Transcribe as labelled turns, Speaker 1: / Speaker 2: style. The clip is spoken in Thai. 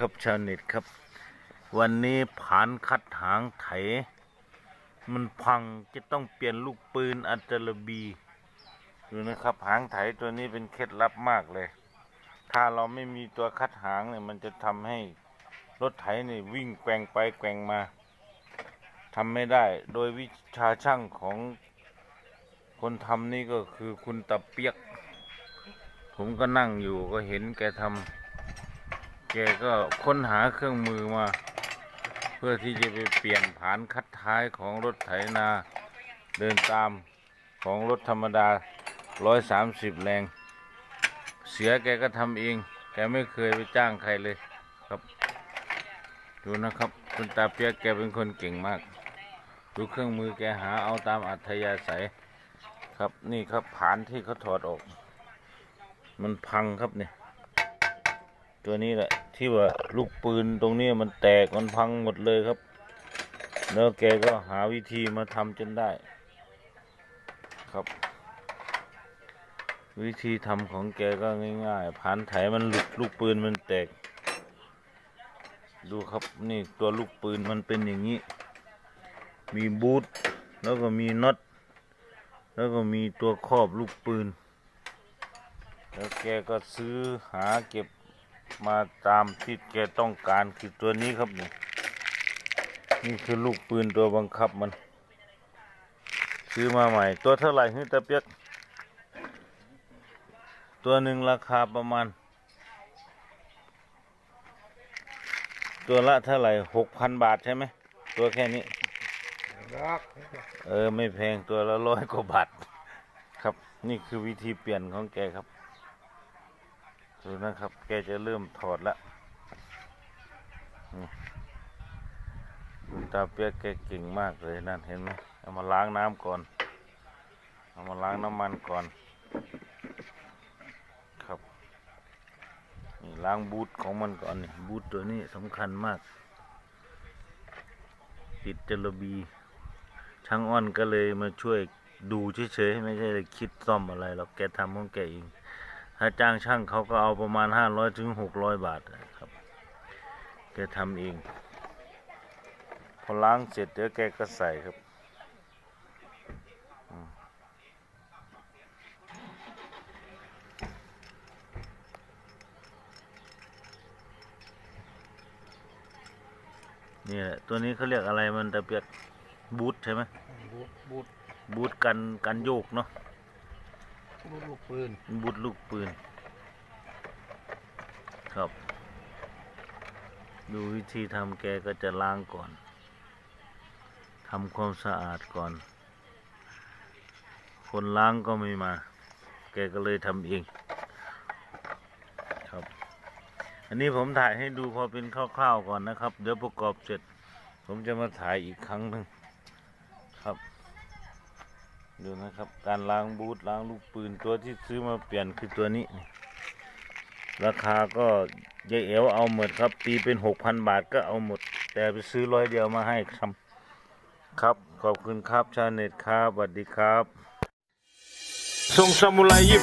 Speaker 1: ครับชาวเน็ตครับ วันนี้ผานคัดหางไถ มันพังจะต้องเปลี่ยนลูกปืนอัจรบีดูนะครับ หางไถตัวนี้เป็นเคล็ดลับมากเลย ถ้าเราไม่มีตัวคัดหางเนี่ยมันจะทำให้รถไถเนี่ยวิ่งแกว่งไปแกว่งมาทำไม่ได้โดยวิชาช่างของคนทำนี่ก็คือคุณตะเปียก ผมก็นั่งอยู่ก็เห็นแกทำ แกก็ค้นหาเครื่องมือมา เพื่อที่จะไปเปลี่ยนผานคัดท้ายของรถไถนาเดินตามของรถธรรมดา 130 แรง เสียแกก็ทำเอง แกไม่เคยไปจ้างใครเลยครับ ดูนะครับ คุณตาเปียกแกเป็นคนเก่งมาก ดูเครื่องมือแกหาเอาตามอัธยาศัยครับนี่ครับผานที่เขาถอดออก มันพังครับเนี่ย ตัวนี้แหละ ที่ว่าลูกปืนตรงนี้มันแตกมันพังหมดเลยครับ แล้วแกก็หาวิธีมาทำจนได้ ครับ วิธีทำของแกก็ง่ายๆผ่านไถมันหลุดลูกปืนมันแตก ดูครับนี่ตัวลูกปืนมันเป็นอย่างนี้ มีบูทแล้วก็มีน็อตแล้วก็มีตัวครอบลูกปืน แล้วแกก็ซื้อหาเก็บ มาตามที่แกต้องการคือตัวนี้ครับนี่นี่คือลูกปืนตัวบังคับมัน ซื้อมาใหม่ ตัวเท่าไหร่ฮึตะเปียก ตัวหนึ่งราคาประมาณ ตัวละเท่าไหร่หกพันบาทใช่ไหม ตัวแค่นี้ เออ ไม่แพงตัวละร้อยกว่าบาท ครับ นี่คือวิธีเปลี่ยนของแกครับ ดูนะครับ แกจะเริ่มถอดละตาเปียกแกเก่งมากเลยนั่นเห็นไหมเอามาล้างน้ำก่อน เอามาล้างน้ำมันก่อน ครับ นี่ล้างบูทของมันก่อนนี่บูทตัวนี้สำคัญมาก ติดจระบีช่างอ้อนก็เลยมาช่วยดูเฉยๆไม่ใช่คิดซ่อมอะไรหรอกแกทำของแกเอง ถ้าจ้างช่างเขาก็เอาประมาณห้าร้อยถึงหกร้อยบาทครับ แกทำเอง พอล้างเสร็จเดี๋ยวแกก็ใส่ครับอืมนี่แหละตัวนี้เขาเรียกอะไรมันตะเปียกบูทใช่ไหม
Speaker 2: บูดบูด
Speaker 1: บูทกันกันโยกเนาะ
Speaker 2: บูดลูกปืน
Speaker 1: บูทลูกปืน ครับ ดูวิธีทำแกก็จะล้างก่อนทำความสะอาดก่อน คนล้างก็ไม่มา แกก็เลยทำเอง ครับ อันนี้ผมถ่ายให้ดูพอเป็นคร่าวๆก่อนนะครับ เดี๋ยวประกอบเสร็จ ผมจะมาถ่ายอีกครั้งหนึ่งครับ ดูนะครับ การล้างบูทล้างลูกปืนตัวที่ซื้อมาเปลี่ยนคือตัวนี้ ราคาก็ยายเอวเอาหมดครับ ตีเป็นหกพันบาทก็เอาหมด แต่ไปซื้อร้อยเดียวมาให้ครับครับขอบคุณครับชาวเน็ตครับสวัสดีครับทรงซามูไรญี่